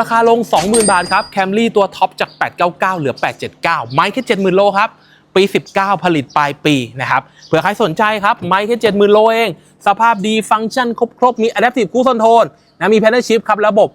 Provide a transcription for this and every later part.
ราคาลง 20,000 บาทครับแคมรี่ตัวท็อปจาก 899 เหลือ 879 ไม้แค่ 70,000 โลครับ ปี 19 ผลิตปลายปีนะครับ เผื่อใครสนใจครับ ไม้แค่ 70,000 โลเอง สภาพดีฟังก์ชันครบ ๆ มี Adaptive Cruise Control นะมี Pedal Shift ครับ ระบบ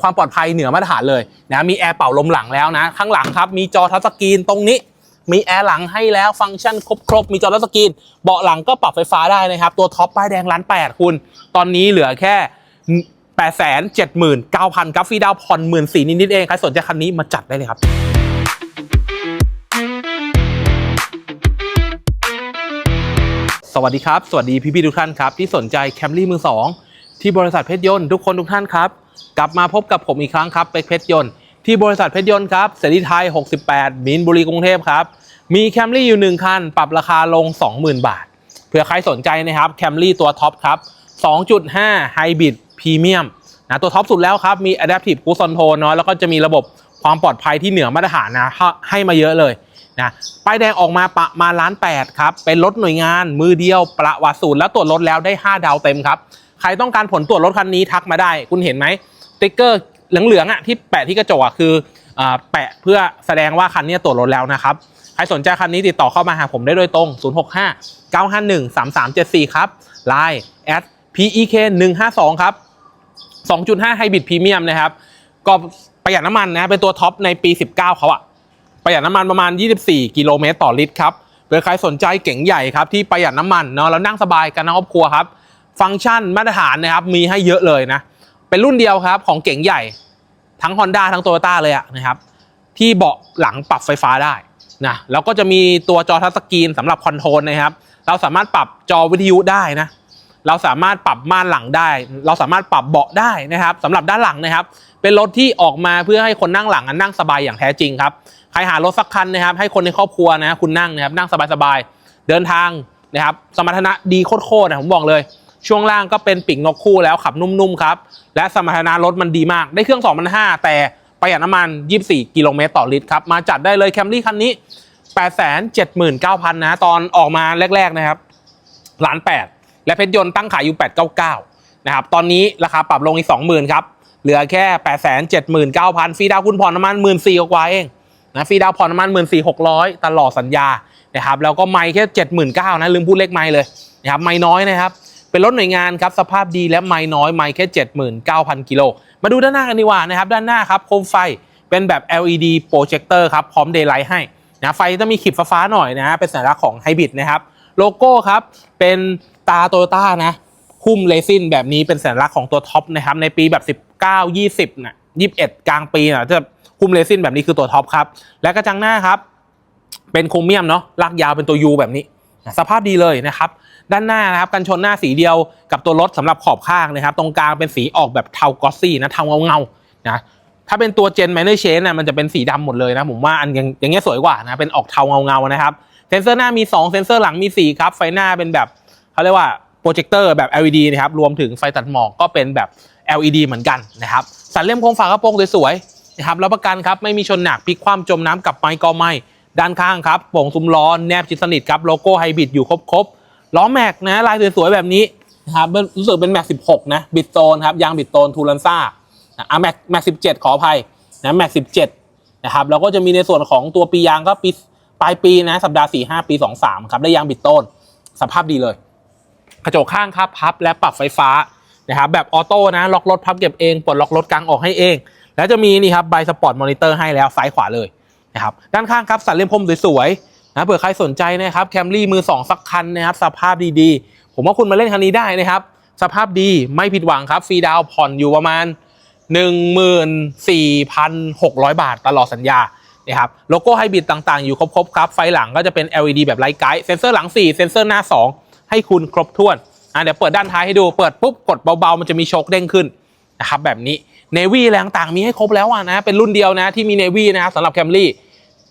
ความปลอดภัยเหนือมาตรฐานเลยนะมีแอร์เป่าลมหลังแล้วนะ ข้างหลังครับมีจอทัชสกรีนตรงนี้ มีแอร์หลังให้แล้วฟังก์ชันครบๆมีจอทัชสกรีนเบาะหลังก็ปรับไฟฟ้าได้นะครับตัวท็อปป้ายแดงล้านแปดคุณ ตอนนี้เหลือแค่ 8 7 9 0 0 0ครับฟรีดาวน์ผ่อนหมื่นสี่นิดๆเอง ใครสนใจคันนี้มาจัดได้เลยครับสวัสดีครับ สวัสดีพี่ๆทุกท่านครับ ที่สนใจแคมรี่มือ2ที่บริษัทเพชรยนต์ทุกคนทุกท่านครับ กลับมาพบกับผมอีกครั้งครับเป็กเพชรยนต์ที่บริษัทเพชรยนต์ครับเสรีไทย 68มินบุรีกรุงเทพครับ มีแคมรี่อยู่1คัน ปรับราคาลง 20,000 บาท เผื่อใครสนใจนะครับแคมรี่ตัวท็อปครับ 2.5 Hybrid Premium นะตัวท็อปสุดแล้วครับ มี Adaptive Cruise Control เนาะแล้วก็จะมีระบบความปลอดภัยที่เหนือมาตรฐานนะให้มาเยอะเลยนะป้ายแดงออกมาประมาณล้านแปดครับ เป็นรถหน่วยงานมือเดียวประวัติศูนย์แล้วตรวจรถแล้วได้ 5 ดาวเต็มครับ ใครต้องการผลตรวจรถคันนี้ทักมาได้ คุณเห็นไหมสติ๊กเกอร์เหลืองๆอะที่แปะที่กระจกอะคืออแปะเพื่อแสดงว่าคันนี้ตรวจรถแล้วนะครับ ใครสนใจคันนี้ติดต่อเข้ามาหาผมได้โดยตรง 065 951 3374 ครับ Line at pek 152ครับ 2.5 Hybrid Premium นะครับ ก็ประหยัดน้ำมันนะ เป็นตัวท็อปในปี 19เขาอะประหยัดน้ำมันประมาณ 24 กิโลเมตรต่อลิตรครับเผื่อใครสนใจเก๋งใหญ่ครับที่ประหยัดน้ำมันเนาะแล้วนั่งสบายกันครอบครัวครับ ฟังก์ชันมาตรฐานนะครับมีให้เยอะเลยนะ เป็นรุ่นเดียวครับของเก๋งใหญ่ทั้ง Honda ทั้ง Toyota เลยอะนะครับที่เบาะหลังปรับไฟฟ้าได้นะแล้วก็จะมีตัวจอทัชสกรีนสำหรับคอนโทรลนะครับ เราสามารถปรับจอวิทยุได้นะ เราสามารถปรับม่านหลังได้ เราสามารถปรับเบาะได้นะครับสำหรับด้านหลังนะครับ เป็นรถที่ออกมาเพื่อให้คนนั่งหลังนั่งสบายอย่างแท้จริงครับใครหารถสักคันนะครับ ให้คนในครอบครัวนะคุณนั่งนะครับนั่งสบายๆเดินทางนะครับ สมรรถนะดีโคตรๆนะผมบอกเลยช่วงล่างก็เป็นปีกนกคู่แล้วขับนุ่มๆครับและสมรรถนะรถมันดีมาก ได้เครื่อง2,500แต่ประหยัดน้ำมัน 24 กิโลเมตรต่อลิตรครับมาจัดได้เลยแคมรี่คันนี้ 879,000นะตอนออกมาแรก ๆนะครับล้านแปด และเพชรยนต์ตั้งขายอยู่ 899 นะครับ ตอนนี้ราคาปรับลงอีก 20,000 ครับ เหลือแค่ 879,000 ฟรีดาวน์คุณผ่อนน้ำมัน 14,000กว่าเองนะฟรีดาวผ่อนน้ำมัน 14,600 ตลอดสัญญานะครับแล้วก็ไม่แค่ 79,000นะลืมพูดเลขไม่เลยนะครับไม่น้อยนะครับเป็นรถหน่วยงานครับสภาพดีและไม่น้อยไม่แค่ 79,000 กิโล มาดูด้านหน้ากันดีกว่านะครับด้านหน้าครับโคมไฟเป็นแบบ LED โปรเจคเตอร์ครับพร้อมเดย์ไลท์ให้นะไฟต้องมีขีดฟ้าๆหน่อยนะเป็นสัญลักษณ์ของไฮบริดนะครับโลโก้ครับเป็น ตาโตโยต้านะคุ้มเลซินแบบนี้เป็นสัญลักษณ์ของตัวท็อปนะครับในปีแบบ 19 20นะ21 กลางปีนะจะคุ้มเลซินแบบนี้คือตัวท็อปครับ และกระจังหน้าครับ เป็นโครเมียมเนาะลากยาวเป็นตัวยูแบบนี้นะสภาพดีเลยนะครับ ด้านหน้านะครับกันชนหน้าสีเดียวกับตัวรถสำหรับขอบข้างนะครับ ตรงกลางเป็นสีออกแบบเทากอสซี่นะเทาเงาเงาๆนะถ้าเป็นตัวเจนไมเนอร์เชนนะมันจะเป็นสีดำหมดเลยนะ ผมว่าอันอย่างอย่างเงี้ยสวยกว่านะเป็นออกเทาเงาเงาๆนะครับเซนเซอร์หน้ามี 2 เซนเซอร์หลังมี4ครับไฟหน้าเป็นแบบ เขาเรียกว่าโปรเจคเตอร์แบบ LED นะครับรวมถึงไฟตัดหมอกก็เป็นแบบ LED เหมือนกันนะครับสันเล่มโครงฝากระโปรงสวยๆนะครับรับประกันครับไม่มีชนหนักพลิกคว่ำจมน้ำกับไม้ก็ไม่ด้านข้างครับโป่งซุ้มล้อแนบชิดสนิทครับโลโก้ไฮบริดอยู่ครบๆล้อแม็กนะลายสวยๆแบบนี้นะครับรู้สึกเป็นแม็ก16นะบิดโตนครับยางบิดโตนทูลันซ่าอะแม็กแม็ก17ขออภัยนะแม็ก17นะครับแล้วก็จะมีในส่วนของตัวปียางก็ปีปลายปีนะสัปดาห์4 5ปี2 3ครับได้ยางบิดต้นสภาพดีเลย กระจกข้างครับพับและปรับไฟฟ้านะครับแบบออโต้นะล็อกรถพับเก็บเองปลดล็อกรถกลางออกให้เอง แล้วจะมีนี่ครับใบสปอร์ตมอนิเตอร์ให้แล้วซ้ายขวาเลยนะครับด้านข้างครับสันเล่มพรมสวยๆนะเผื่อใครสนใจนะครับแคมรี่มือ 2 สักคันนะครับสภาพดีๆ ผมว่าคุณมาเล่นคันนี้ได้นะครับ สภาพดีไม่ผิดหวังครับฟรีดาวผ่อนอยู่ประมาณ 14,600 บาทตลอดสัญญานะครับโลโก้ไฮบริดต่างๆ อยู่ครบๆครับไฟหลังก็จะเป็น LED แบบไลท์ไกด์เซนเซอร์หลัง 4 เซนเซอร์หน้า 2 ให้คุณครบถ้วนอะเดี๋ยวเปิดด้านท้ายให้ดูเปิดปุ๊บกดเบาๆมันจะมีโชคเด้งขึ้นนะครับแบบนี้เนวี่แรงต่างๆมีให้ครบแล้วอะนะเป็นรุ่นเดียวนะที่มีเนวี่นะครับสำหรับแคมรี่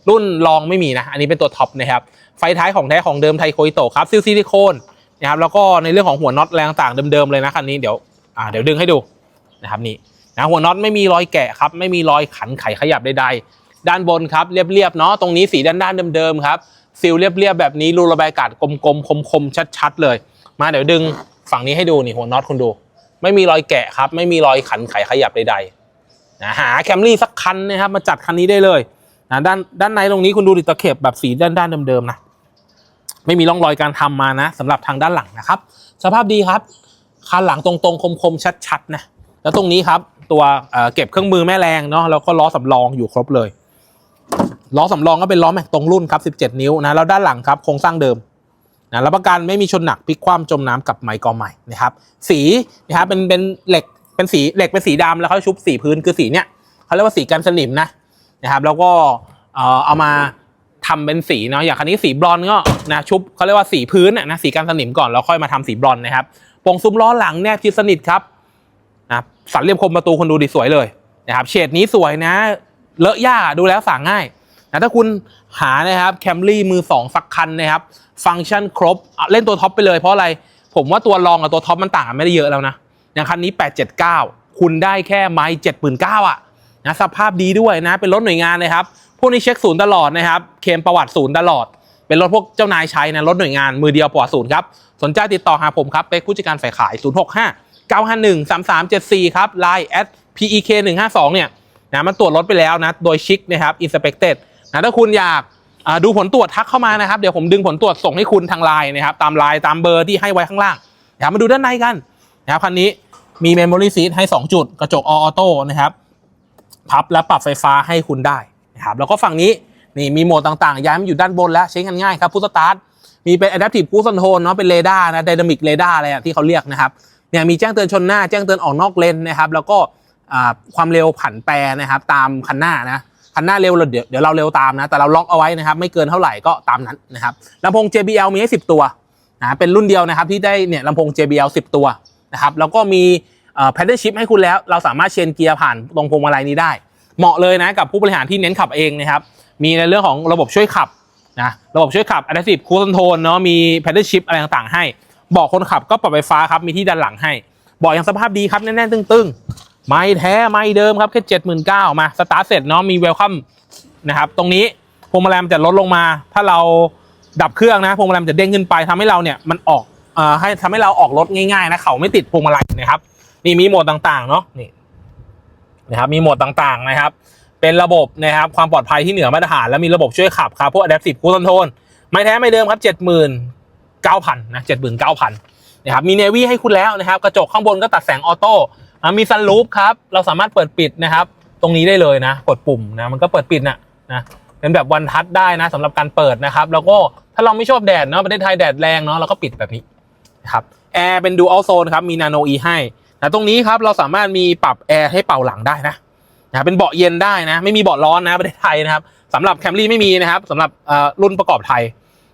รุ่นรองไม่มีนะ อันนี้เป็นตัวท็อปนะครับ ไฟท้ายของแท้ของเดิมไทโคอิโตะครับซิลซิลิโคนนะครับ แล้วก็ในเรื่องของหัวน็อตแรงต่างเดิมๆเลยนะคันนี้เดี๋ยวอ่าเดี๋ยวดึงให้ดูนะครับนี่นะหัวน็อตไม่มีรอยแกะครับ ไม่มีรอยขันไขขยับใดๆ ด้านบนครับเรียบๆเนาะตรงนี้สีด้านๆเดิมๆครับ ซิลเรียบๆแบบนี้รูระบายอากาศกลมๆคมๆชัด ๆ เลย มาเดี๋ยวดึงฝั่งนี้ให้ดูนี่หัวน็อตคุณดู ไม่มีรอยแกะครับ ไม่มีรอยขันไขขยับใดนะหาแคมรี่สักคันนะครับมาจัดคันนี้ได้เลยนะด้านด้านในตรงนี้คุณดูดิตะเข็บแบบสีด้านด้านเดิมๆนะไม่มีร่องรอยการทำมานะสำหรับทางด้านหลังนะครับ สภาพดีครับคันหลังตรงๆคมๆชัดๆนะแล้วตรงนี้ครับตัวเอ่อเก็บเครื่องมือแม่แรงเนาะแล้วก็ล้อสำรองอยู่ครบเลย ล้อสำรองก็เป็นล้อแม็กตรงรุ่นครับ17 นิ้วนะแล้วด้านหลังครับโครงสร้างเดิมนะรับประกันไม่มีชนหนักพลิกคว่ำจมน้ำกับไมค์กอใหม่นะครับสีนะครับเป็นเป็นเหล็กเป็นสีเหล็กเป็นสีดำแล้วเขาชุบสีพื้นคือสีเนี้ยเขาเรียกว่าสีกันสนิมนะนะครับ แล้วก็เอ่อเอามาทำเป็นสีเนาะอย่างคันนี้สีบรอนก็นะชุบเขาเรียกว่าสีพื้นน่ะนะสีกันสนิมก่อนแล้วค่อยมาทำสีบรอนนะครับโปร่งซุ้มล้อหลังแนบชิดสนิทครับนะสันเหลี่ยมคมประตูคนดูดีสวยเลยนะครับเฉดนี้สวยนะ เลอะยากดูแล้วสั่งง่าย นะถ้าคุณหานะครับแคมรี่มือ 2 สักคันนะครับ ฟังก์ชันครบ เล่นตัวท็อปไปเลยเพราะอะไร ผมว่าตัวรองกับตัวท็อปมันต่างไม่ได้เยอะแล้วนะอย่างคันนี้ 879 คุณได้แค่ไม้79,000อะนะสภาพดีด้วยนะ เป็นรถหน่วยงานนะครับ พวกนี้เช็คศูนย์ตลอดนะครับ เคมประวัติศูนย์ตลอด เป็นรถพวกเจ้านายใช้นะ รถหน่วยงานมือเดียวประวัติศูนย์ครับ สนใจติดต่อหาผมครับ เป็นผู้จัดการฝ่ายขาย 065 951 3374 ครับ Line at PEK 152เนี่ยนะมันตรวจรถไปแล้วนะ โดยชิคนะครับ inspected นะถ้าคุณอยากดูผลตรวจทักเข้ามานะครับเดี๋ยวผมดึงผลตรวจส่งให้คุณทางไลน์นะครับตามไลน์ตามเบอร์ที่ให้ไว้ข้างล่างนะครับมาดูด้านในกันนะครับคันนี้มี Memory Seat ให้ 2 จุด กระจก All Auto นะครับพับและปรับไฟฟ้าให้คุณได้นะครับแล้วก็ฝั่งนี้นี่มีโหมดต่างๆ ย้ายมาอยู่ด้านบนแล้วใช้งานง่ายครับพุทสตาร์ทมีเป็น Adaptive Cruise Control เนาะเป็นเรดาร์นะ Dynamic Radar อะไรที่เขาเรียกนะครับเนี่ยมีแจ้งเตือนชนหน้าแจ้งเตือนออกนอกเลนนะครับแล้วก็ความเร็วผันแปรนะครับตามคันหน้านะ คันหน้าเร็วเดี๋ยวเดี๋ยวเราเร็วตามนะ แต่เราล็อกเอาไว้นะครับ ไม่เกินเท่าไหร่ก็ตามนั้นนะครับลำโพง JBL มีให้ 10 ตัวนะเป็นรุ่นเดียวนะครับที่ได้เนี่ยลำโพง JBL 10 ตัวนะครับแล้วก็มีแพดเดิลชิพให้คุณแล้ว เราสามารถเชนเกียร์ผ่านตรงพวงมาลัยนี้ได้ เหมาะเลยนะกับผู้บริหารที่เน้นขับเองนะครับมีในเรื่องของระบบช่วยขับนะระบบช่วยขับ Adaptive Cruise Control เนาะมี Pedal Shift อะไรต่างๆให้บอกคนขับก็ปรับไฟฟ้าครับมีที่ด้านหลังให้บอกอยังสภาพดีครับแน่นๆตึงๆ ไม่แท้ไม่เดิมครับแค่79,000มาสตาร์ทเสร็จเนาะมี Welcome นะครับ ตรงนี้พวงมาลัยมันจะลดลงมา ถ้าเราดับเครื่องนะพวงมาลัยมันจะเด้งขึ้นไปทำให้เราเนี่ยมันออกเอ่อให้ทำให้เราออกรถง่ายๆนะเขาไม่ติดพวงมาลัยนะครับ นี่มีโหมดต่างๆเนาะนี่นะครับมีโหมดต่างๆนะครับ เป็นระบบนะครับความปลอดภัยที่เหนือมาตรฐานและมีระบบช่วยขับครับพวก Adaptive Cruise Control ไม่แท้ไม่เดิมครับ79,000นะ79,000นะครับมีเนวี่ให้คุณแล้วนะครับ กระจกข้างบนก็ตัดแสงออโต้ มีซันรูฟครับ เราสามารถเปิดปิดนะครับ ตรงนี้ได้เลยนะ กดปุ่มนะมันก็เปิดปิดนะนะเป็นแบบวันทัชได้นะสำหรับการเปิดนะครับ แล้วก็ถ้าเราไม่ชอบแดดเนาะประเทศไทยแดดแรงเนาะเราก็ปิดแบบนี้นะครับแอร์เป็น Dual Zone ครับมีนาโน E ให้นะตรงนี้ครับเราสามารถมีปรับแอร์ให้เป่าหลังได้นะนะเป็นเบาะเย็นได้นะ ไม่มีเบาะร้อนนะประเทศไทยนะครับสำหรับแคมรี่ไม่มีนะครับสำหรับรุ่นประกอบไทย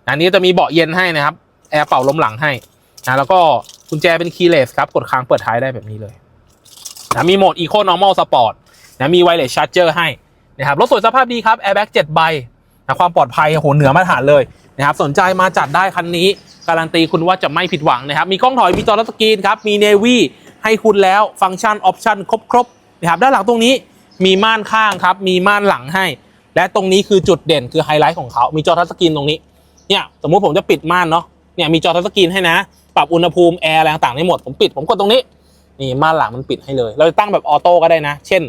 อันนี้จะมีเบาะเย็นให้นะครับแอร์เป่าลมหลังให้นะแล้วก็กุญแจเป็นคีย์เลสครับกดค้างเปิดท้ายได้แบบนี้เลย นะมีโหมด Eco Normal Sport นะมี Wireless Charger ให้นะครับรถสวยสภาพดีครับ Airbag 7ใบนะความปลอดภัยโหเหนือมาตรฐานเลยนะครับสนใจมาจัดได้คันนี้ การันตีคุณว่าจะไม่ผิดหวังนะครับ มีกล้องถอยมีจอทัสกรีนครับ มีเนวี่ให้คุณแล้วฟังก์ชันออปชันครบๆนะครับด้านหลังตรงนี้มีม่านข้างครับ มีม่านหลังให้ และตรงนี้คือจุดเด่นคือไฮไลท์ของเขา มีจอทัชสกรีนตรงนี้เนี่ยสมมุติผมจะปิดม่านเนาะเนี่ยมีจอทัชสกรีนให้นะ ปรับอุณหภูมิแอร์อะไรต่างๆได้หมดผมปิดผมกดตรงนี้ นี่ม่านหลังมันปิดให้เลย เราจะตั้งแบบออโต้ก็ได้นะ เช่น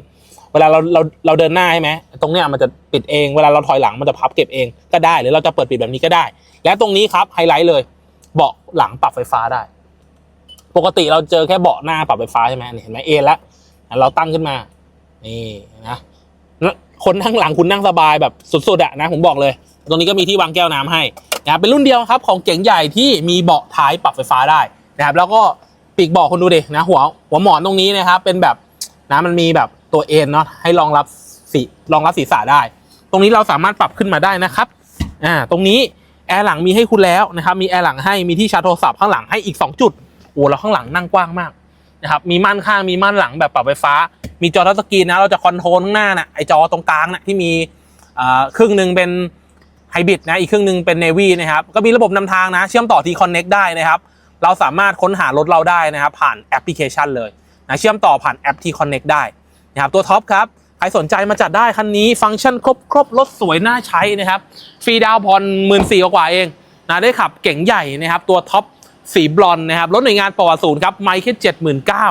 เวลาเราเราเราเดินหน้าใช่ไหมตรงเนี้ยมันจะปิดเอง เวลาเราถอยหลังมันจะพับเก็บเองก็ได้ หรือเราจะเปิดปิดแบบนี้ก็ได้ และตรงนี้ครับไฮไลท์เลย เบาะหลังปรับไฟฟ้าได้ ปกติเราเจอแค่เบาะหน้าปรับไฟฟ้าใช่ไหมเห็นไหมเอนแล้วเราตั้งขึ้นมา นี่นะคนนั่งหลังคุณนั่งสบายแบบสุดๆอะนะผมบอกเลย ตรงนี้ก็มีที่วางแก้วน้ำให้นะครับเป็นรุ่นเดียวครับของเก๋งใหญ่ที่มีเบาะท้ายปรับไฟฟ้าได้นะครับแล้วก็ ปีกบาะคุณดูดินะหัวหัวหมอนตรงนี้นะครับเป็นแบบนะมันมีแบบตัวเอ็นเนาะให้รองรับสีรองรับศีรษะได้ ตรงนี้เราสามารถปรับขึ้นมาได้นะครับอ่าตรงนี้แอร์หลังมีให้คุณแล้วนะครับมีแอร์หลังให้มีที่ชาร์จโทรศัพท์ข้างหลังให้อีก 2 จุดโอ้แล้วข้างหลังนั่งกว้างมากนะครับมีม่านข้างมีม่านหลังแบบปรับไฟฟ้า มีจอทัชสกรีนนะเราจะคอนโทรลข้างหน้าน่ะไอจอตรงกลางน่ะที่มีอ่าครึ่งหนึ่งเป็นไฮบริดนะอีกครึ่งหนึ่งเป็นเนวีนะครับก็มีระบบนำทางนะ เชื่อมต่อทีคอนเน็กได้นะครับ เราสามารถค้นหารถเราได้นะครับผ่านแอปพลิเคชันเลยนะเชื่อมต่อผ่านแอปที่คอนเน็กได้นะครับตัวท็อปครับใครสนใจมาจัดได้คันนี้ฟังก์ชันครบครบรถสวยน่าใช้นะครับฟรีดาวน์ผ่อนหมื่นสี่กว่าเองนะได้ขับเก๋งใหญ่นะครับตัวท็อปสีบลอนนะครับรถหน่วยงานปวศูนย์ครับไมค์แค่เจ็ดหมื่นเก้า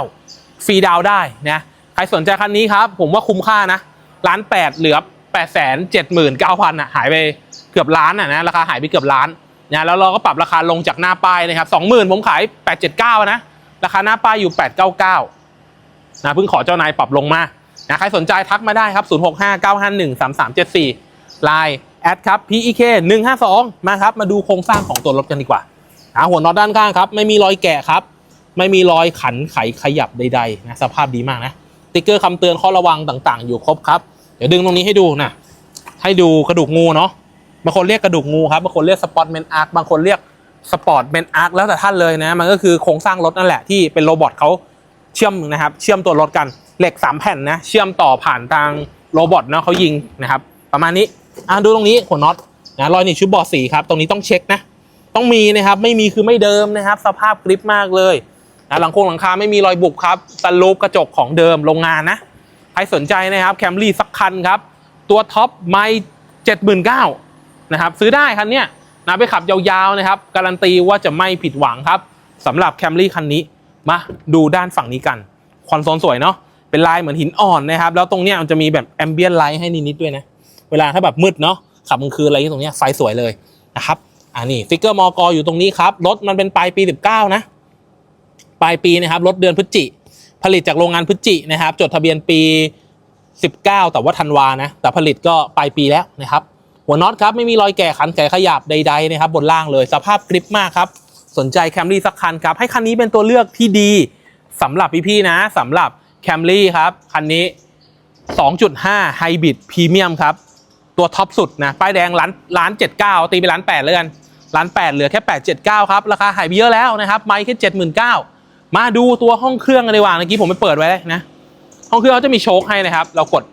ฟรีดาวได้นะใครสนใจคันนี้ครับผมว่าคุ้มค่านะล้านแปดเหลือแปดแสนเจ็ดหมื่นเก้าพันอะหายไปเกือบล้านอะนะราคาหายไปเกือบล้าน นะแล้วเราก็ปรับราคาลงจากหน้าป้ายนะครับสองหมื่นผมขายแปดเจ็ดเก้านะ ราคาหน้าป้ายอยู่แปดเก้าเก้านะเพิ่งขอเจ้านายปรับลงมานะใครสนใจทักมาได้ครับ0 6 5 9 5 1 3 3 7 4 Line แอดครับ PEK 152 มาครับ มาดูโครงสร้างของตัวรถกันดีกว่าอ่าหัวน็อตด้านข้างครับ ไม่มีรอยแกะครับ ไม่มีรอยขันไขขยับใดๆนะสภาพดีมากนะติ๊กเกอร์คำเตือนข้อระวังต่างๆ อยู่ครบครับ เดี๋ยวดึงตรงนี้ให้ดูนะ ให้ดูกระดูกงูเนาะ บางคนเรียกกระดูกงูครับบางคนเรียกสปอตเมนอาร์คบางคนเรียกสปอร์ตเมนอาร์คแล้วแต่ท่านเลยนะ มันก็คือโครงสร้างรถนั่นแหละที่เป็นโรบอทเขาเชื่อมนะครับเชื่อมตัวรถกันเหล็กสามแผ่นนะเชื่อมต่อผ่านทางโรบอทเนาะเขายิงนะครับประมาณนี้อะดูตรงนี้หัวน็อตนะรอยหนีบชุดบอดสีครับตรงนี้ต้องเช็คนะต้องมีนะครับไม่มีคือไม่เดิมนะครับ สภาพกริปมากเลยนะหลังโครงหลังคาไม่มีรอยบุบครับสลูปกระจกของเดิมโรงงานนะใครสนใจนะครับแคมรี่สักคันครับตัวท็อปไม่เจ็ดหมื่นเก้า นะครับซื้อได้คันเนี้ยนะไปขับยาวๆนะครับ การันตีว่าจะไม่ผิดหวังครับสำหรับแคมรี่คันนี้มาดูด้านฝั่งนี้กันคอนโซลสวยเนาะเป็นลายเหมือนหินอ่อนนะครับ แล้วตรงเนี้ยมันจะมีแบบแอมเบียนไลท์ให้นิดๆด้วยนะเวลาถ้าแบบมืดเนาะขับกลางคืนอะไรอย่างเงี้ยตรงเนี้ยไฟสวยเลยนะครับอ่านี่ฟิกเกอร์มอกอยู่ตรงนี้ครับรถมันเป็นปลายปี 19 นะปลายปีนะครับรถเดือนพฤศจิ ผลิตจากโรงงานพฤศจินะครับ จดทะเบียนปี 19 แต่ว่าธันวานะแต่ผลิตก็ปลายปีแล้วนะครับ หัวน็อตครับไม่มีรอยแก่ขันแก่ขยับใดๆนะครับบนล่างเลยสภาพกริปมากครับ สนใจแคมรี่สักคันครับ ให้คันนี้เป็นตัวเลือกที่ดีสำหรับพี่ๆนะสำหรับแคมรี่ครับคันนี้ 2.5 ไฮบริดพรีเมียมครับ ตัวท็อปสุดนะป้ายแดงล้านล้านเจ็ดเก้าตีไปล้านแปดเลยกันล้านแปดเหลือแค่แปดเจ็ดเก้าครับราคาหายไปเยอะแล้วนะครับไม่แค่เจ็ดหมื่นเก้ามาดูตัวห้องเครื่องกันดีกว่าเมื่อกี้ผมไปเปิดไว้นะห้องเครื่องเขาจะมีโชคให้นะครับ เรากด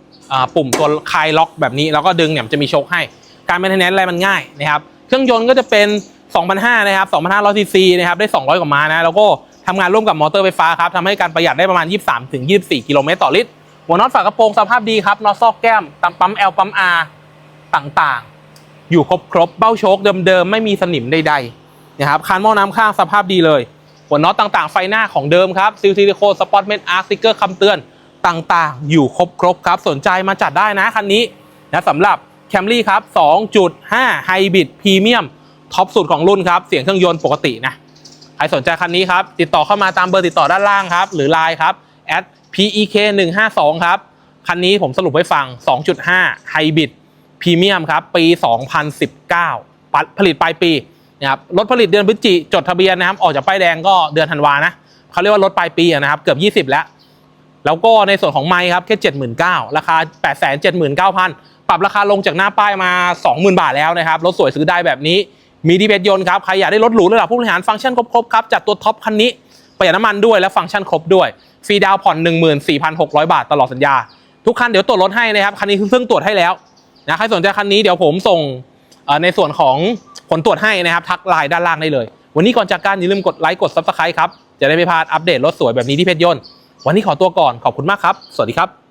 ปุ่มตัวคลายล็อกแบบนี้แล้วก็ดึงเนี่ยมันจะมีโชคให้ การแมนเทนแนนอะไรมันง่ายนะครับ เครื่องยนต์ก็จะเป็น 2,500 นะครับ 2,500ซีซีนะครับ ได้ 200 กว่าม้านะ แล้วก็ทำงานร่วมกับมอเตอร์ไฟฟ้าครับทำให้การประหยัดได้ประมาณ 23 ถึง 24 กิโลเมตรต่อลิตร หัวน็อตฝากระโปรงสภาพดีครับ น็อตซอกแก้มตปั๊ม L ปั๊ม R ต่างๆ อยู่ครบครบเบ้าโชคเดิมๆ ไม่มีสนิมใดๆ นะครับ คานหม้อน้ำข้างสภาพดีเลย หัวน็อตต่างๆ ไฟหน้าของเดิมครับซิลซิลิโคนสปอตเมนอาร์สติกเกอร์คำเตือนต่างๆ อยู่ครบครบครับ สนใจมาจัดได้นะคันนี้นะสำหรับ แคมรี่ครับ 2.5 ไฮบริดพรีเมียมท็อปสุดของรุ่นครับ เสียงเครื่องยนต์ปกตินะ ใครสนใจคันนี้ครับ ติดต่อเข้ามาตามเบอร์ติดต่อด้านล่างครับ หรือ Line ครับ pek 1 5 2 ครับ คันนี้ผมสรุปให้ฟัง 2.5 ไฮบริดพรีเมียมครับ ปี 2019 ผลิตปลายปีนะครับรถผลิตเดือนพฤศจิจดทะเบียนนะครับ ออกจากป้ายแดงก็เดือนธันวานะเขาเรียกว่ารถปลายปีนะครับ เกือบ 20 แล้ว แล้วก็ในส่วนของไมค์ครับแค่ 79,000ราคา 879,000 ปรับราคาลงจากหน้าป้ายมา 20,000 บาทแล้วนะครับ รถสวยซื้อได้แบบนี้ มีดีเบตยนต์ครับ ใครอยากได้รถหรูระดับผู้บริหารฟังก์ชันครบๆครับ จัดตัวท็อปคันนี้ ประหยัดน้ำมันด้วยและฟังก์ชันครบด้วย ฟรีดาวน์ผ่อน 14,600 บาทตลอดสัญญา ทุกคันเดี๋ยวตรวจรถให้นะครับ คันนี้เพิ่งตรวจให้แล้วนะ ใครสนใจคันนี้เดี๋ยวผมส่งในส่วนของผลตรวจให้นะครับ ทักไลน์ด้านล่างได้เลย วันนี้ก่อนจากการอย่าลืมกดไลค์กด Subscribe ครับ จะได้ไม่พลาดอัปเดตรถสวยแบบนี้ที่เพชรยนต์ วันนี้ขอตัวก่อนขอบคุณมากครับ สวัสดีครับ